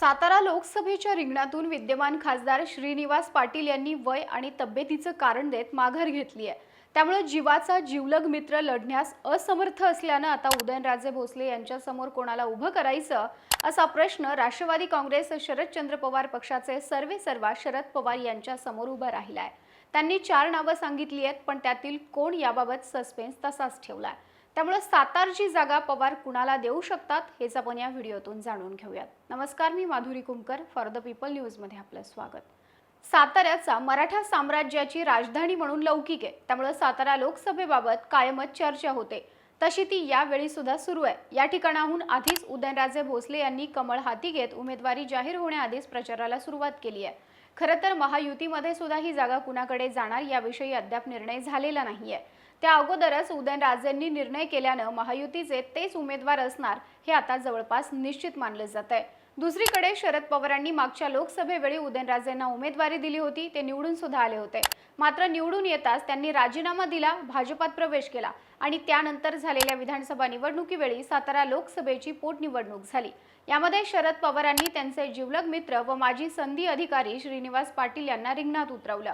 सातारा लोकसभेच्या रिंगणातून विद्यमान खासदार श्रीनिवास पाटील यांनी वय आणि तब्येतीचं कारण देत माघार घेतली आहे. त्यामुळे जीवाचा जीवलग मित्र लढण्यास असमर्थ असल्यानं आता उदयनराजे भोसले यांच्या समोर कोणाला उभं करायचं असा प्रश्न राष्ट्रवादी काँग्रेस शरदचंद्र पवार पक्षाचे सर्वे सर्वा शरद पवार यांच्या समोर उभा राहिलाय. त्यांनी चार नावं सांगितली आहेत पण त्यातील कोण याबाबत सस्पेन्स तसाच ठेवलाय. त्यामुळे सातारची जागा पवार कुणाला देऊ शकतात हेच आपण या व्हिडिओतून जाणून घेऊयात. नमस्कार मी Madhuri Kumkar for the people न्यूजमध्ये आपलं स्वागत. साताऱ्याचा मराठा साम्राज्याची राजधानी म्हणून लौकिक आहे. त्यामुळे सातारा लोकसभेबाबत कायमच चर्चा होते. तशी ती यावेळी सुद्धा सुरू आहे. या ठिकाणाहून आधीच उदयनराजे भोसले यांनी कमळ हाती घेत उमेदवारी जाहीर होण्याआधीच प्रचाराला सुरुवात केली आहे. खरं तर महायुतीमध्ये सुद्धा ही जागा कुणाकडे जाणार याविषयी अद्याप निर्णय झालेला नाहीये. त्या अगोदरच उदयनराजेंनी निर्णय केल्यानं महायुतीचे तेच उमेदवार असणार हे आता जवळपास निश्चित मानलं जात आहे. दुसरीकडे शरद पवारांनी मागच्या लोकसभेवेळी उदयनराजेंना उमेदवारी दिली होती ते निवडून सुद्धा आले होते. मात्र निवडून येताच त्यांनी राजीनामा दिला भाजपात प्रवेश केला आणि त्यानंतर झालेल्या विधानसभा निवडणुकीवेळी सातारा लोकसभेची पोटनिवडणूक झाली. यामध्ये शरद पवारांनी त्यांचे जिवलग मित्र व माजी संधी अधिकारी श्रीनिवास पाटील यांना रिंगणात उतरवलं.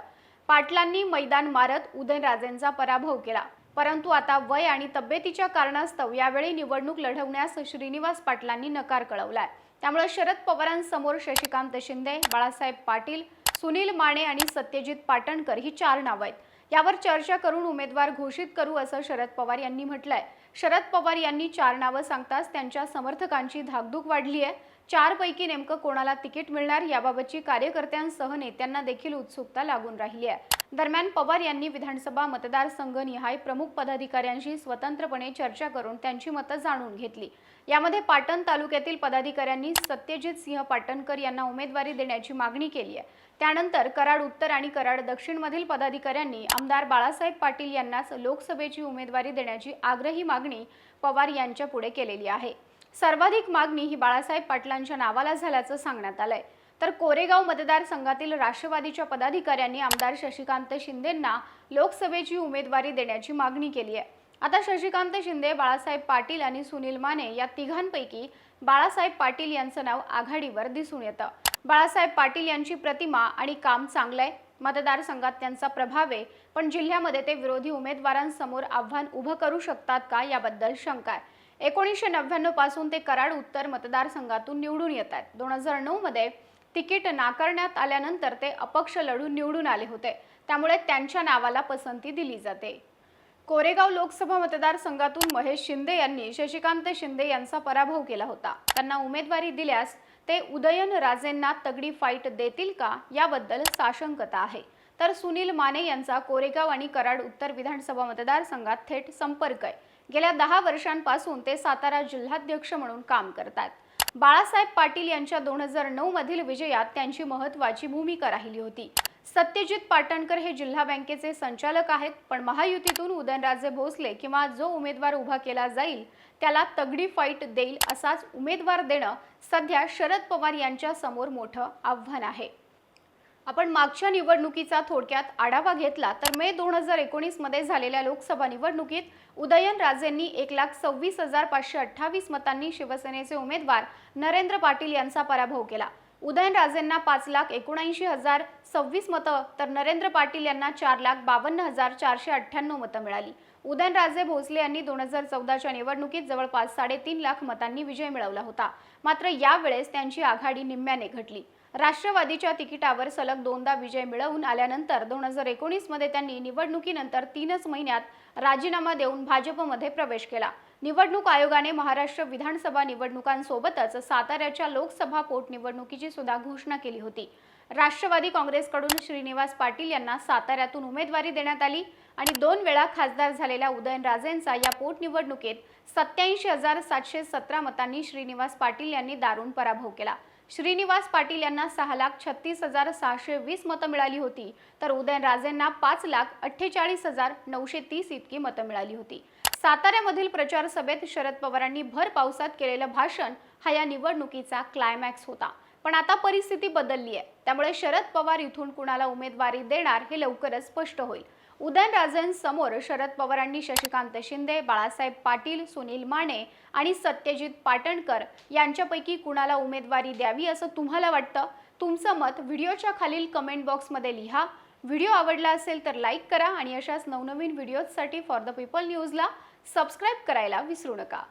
पाटलांनी मैदान मारत उदयनराजेंचा पराभव केला. परंतु आता वय आणि तब्येतीच्या कारणास्तव यावेळी निवडणूक लढवण्यास श्रीनिवास पाटलांनी नकार कळवलाय. त्यामुळे शरद पवारांसमोर शशिकांत शिंदे बाळासाहेब पाटील सुनील माने आणि सत्यजित पाटणकर ही चार नावं आहेत. यावर चर्चा करून उमेदवार घोषित करू असं शरद पवार यांनी म्हटलंय. शरद पवार यांनी चार नावं सांगताच त्यांच्या समर्थकांची धाकधूक वाढली आहे चारपैकी नेमकं कोणाला तिकीट मिळणार याबाबतची कार्यकर्त्यांसह नेत्यांना देखील उत्सुकता लागून राहिली आहे. दरम्यान पवार यांनी विधानसभा मतदारसंघनिहाय प्रमुख पदाधिकाऱ्यांशी स्वतंत्रपणे चर्चा करून त्यांची मतं जाणून घेतली. यामध्ये पाटण तालुक्यातील पदाधिकाऱ्यांनी सत्यजित सिंह पाटणकर यांना उमेदवारी देण्याची मागणी केली आहे. त्यानंतर कराड उत्तर आणि कराड दक्षिणमधील पदाधिकाऱ्यांनी आमदार बाळासाहेब पाटील यांनाच लोकसभेची उमेदवारी देण्याची आग्रही मागणी पवार यांच्या पुढे केलेली आहे. सर्वाधिक मागणी ही बाळासाहेब पाटलांच्या नावाला झाल्याचं सांगण्यात आलंय. तर कोरेगाव मतदारसंघातील राष्ट्रवादीच्या पदाधिकाऱ्यांनी आमदार शशिकांत शिंदेंना लोकसभेची उमेदवारी देण्याची मागणी केली आहे. आता शशिकांत शिंदे बाळासाहेब पाटील आणि सुनील माने या तिघांपैकी बाळासाहेब पाटील यांचं नाव आघाडीवर दिसून येतं. बाळासाहेब पाटील यांची प्रतिमा आणि काम चांगलं आहे मतदारसंघात त्यांचा प्रभाव आहे पण जिल्ह्यामध्ये ते विरोधी उमेदवारांसमोर आव्हान उभं करू शकतात का याबद्दल शंका आहे. एकोणीसशे नव्याण्णवपासून ते कराड उत्तर मतदारसंघातून निवडून येत आहेत. दोन हजार नऊ मध्ये तिकीट नाकारण्यात आल्यानंतर ते अपक्ष लढून निवडून आले होते. त्यामुळे त्यांच्या नावाला पसंती दिली जाते. कोरेगाव लोकसभा मतदारसंघातून महेश शिंदे यांनी शशिकांत शिंदे यांचा पराभव केला होता. त्यांना उमेदवारी दिल्यास ते उदयन राजेंना तगडी फाईट देतील का याबद्दल साशंकता आहे. तर सुनील माने यांचा कोरेगाव आणि कराड उत्तर विधानसभा मतदारसंघात थेट संपर्क आहे. गेल्या दहा वर्षांपासून ते सातारा जिल्हाध्यक्ष म्हणून काम करतात. बाळासाहेब पाटील यांच्या दोन हजार नऊ मधील विजयात त्यांची महत्वाची भूमिका राहिली होती. सत्यजित पाटणकर हे जिल्हा बँकेचे संचालक आहेत पण महायुतीतून उदयनराजे भोसले किंवा जो उमेदवार उभा केला जाईल त्याला तगडी फाईट देईल असाच उमेदवार देणं सध्या शरद पवार यांच्या समोर मोठं आव्हान आहे. आपण मागच्या निवडणुकीचा थोडक्यात आढावा घेतला तर मे दोन हजार एकोणीसमध्ये झालेल्या लोकसभा निवडणुकीत उदयनराजेंनी एक लाख सव्वीस हजार पाचशे अठ्ठावीस मतांनी शिवसेनेचे उमेदवार नरेंद्र पाटील यांचा पराभव केला. उदयनराजेंना पाच लाख एकोणऐंशी हजार सव्वीस मतं तर नरेंद्र पाटील यांना चार लाख बावन्न हजार चारशे अठ्ठ्याण्णव मतं मिळाली. उदयनराजे भोसले यांनी दोन हजार चौदाच्या निवडणुकीत जवळपास साडेतीन लाख मतांनी विजय मिळवला होता. मात्र यावेळेस त्यांची आघाडी निम्म्याने घटली. राष्ट्रवादीच्या तिकिटावर सलग दोनदा विजय मिळवून आल्यानंतर दोन हजार एकोणीसमध्ये त्यांनी निवडणुकीनंतर तीनच महिन्यात राजीनामा देऊन भाजपमध्ये प्रवेश केला. निवडणूक आयोगाने महाराष्ट्र विधानसभा निवडणुकांसोबतच साताऱ्याच्या लोकसभा पोटनिवडणुकीची सुद्धा घोषणा केली होती. राष्ट्रवादी काँग्रेसकडून श्रीनिवास पाटील यांना साताऱ्यातून उमेदवारी देण्यात आली आणि दोन वेळा खासदार झालेल्या उदयनराजेंचा या पोटनिवडणुकीत सत्याऐंशी हजार सातशे सतरा मतांनी श्रीनिवास पाटील यांनी दारुण पराभव केला. श्रीनिवास पाटील यांना सहा लाख छत्तीस हजार सहाशे वीस मतं मिळाली होती. तर उदयनराजेंना पाच लाख अठ्ठेचाळीस हजार नऊशे तीस इतकी मतं मिळाली होती. साताऱ्यामधील प्रचार सभेत शरद पवारांनी भर पावसात केलेलं भाषण हा या निवडणुकीचा क्लायमॅक्स होता. पण आता परिस्थिती बदलली आहे त्यामुळे शरद पवार इथून कुणाला उमेदवारी देणार हे लवकरच स्पष्ट होईल. उदयनराजेंसमोर शरद पवारांनी शशिकांत शिंदे बाळासाहेब पाटील सुनील माने आणि सत्यजित पाटणकर यांच्यापैकी कुणाला उमेदवारी द्यावी असं तुम्हाला वाटतं? तुमचं मत व्हिडिओच्या खालील कमेंट बॉक्समध्ये लिहा. व्हिडिओ आवडला असेल तर लाईक करा आणि अशाच नवनवीन व्हिडिओजसाठी फॉर द पीपल न्यूजला सबस्क्राईब करायला विसरू नका.